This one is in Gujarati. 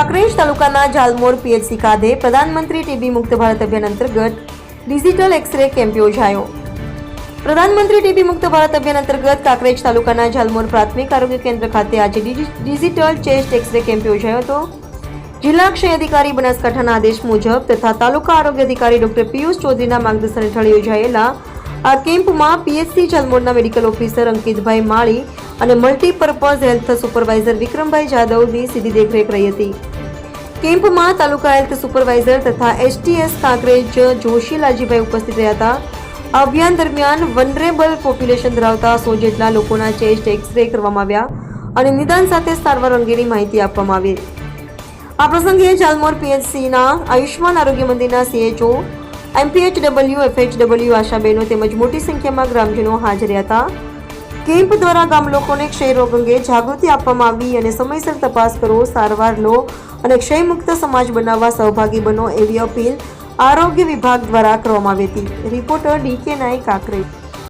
તાલુકાના જાલમોર પીએચસી ખાતે પ્રધાનમંત્રી ટીબી મુક્ત ભારત અભિયાન અંતર્ગત ડિજિટલ એક્સરે કેમ્પ યોજાયો. પ્રધાનમંત્રી ટીબી મુક્ત ભારત અભિયાન અંતર્ગત કાંકરેજ તાલુકાના જાલમોર પ્રાથમિક આરોગ્ય કેન્દ્ર ખાતે આજે ડિજિટલ ચેસ્ટ એક્સરે કેમ્પ યોજાયો હતો. જિલ્લા ક્ષય અધિકારી બનાસકાંઠાના આદેશ મુજબ તથા તાલુકા આરોગ્ય અધિકારી ડોક્ટર પિયુષ ચૌધરીના માર્ગદર્શન હેઠળ યોજાયેલા આ કેમ્પમાં પીએચસી જાલમોરના મેડિકલ ઓફિસર અંકિતભાઈ માળી અને મલ્ટીપર્પઝ હેલ્થ સુપરવાઇઝર વિક્રમભાઈ જાદવની સીધી દેખરેખ રહી હતી કેમ્પમાં તાલુકા હેલ્થ સુપરવાઇઝર તથા એસટીએસ કાંકરેજ જોશી લાલજીભાઈ ઉપસ્થિત રહ્યા હતા અભિયાન દરમિયાન વનરેબલ પોપ્યુલેશન ધરાવતા સો જેટલા લોકોના ચેસ્ટ એક્સરે કરવામાં આવ્યા અને નિદાન સાથે સારવાર અંગેની માહિતી આપવામાં આવી. આ પ્રસંગે જાલમોર પીએચસીના આયુષ્માન આરોગ્ય મંદિરના સીએચઓ એમપીએચડબલ્યુ એફએચડબલ્યુ આશાબહેનો તેમજ મોટી સંખ્યામાં ગ્રામજનો હાજર હતા. કેમ્પ દ્વારા ગામ લોકોને ક્ષય રોગ અંગે જાગૃતિ આપવામાં આવી અને સમયસર તપાસ કરો સારવાર લો અને ક્ષયમુક્ત સમાજ બનાવવા સહભાગી બનો એવી અપીલ આરોગ્ય વિભાગ દ્વારા કરવામાં આવી હતી. રિપોર્ટર ડીકે નાયક કાકરેજ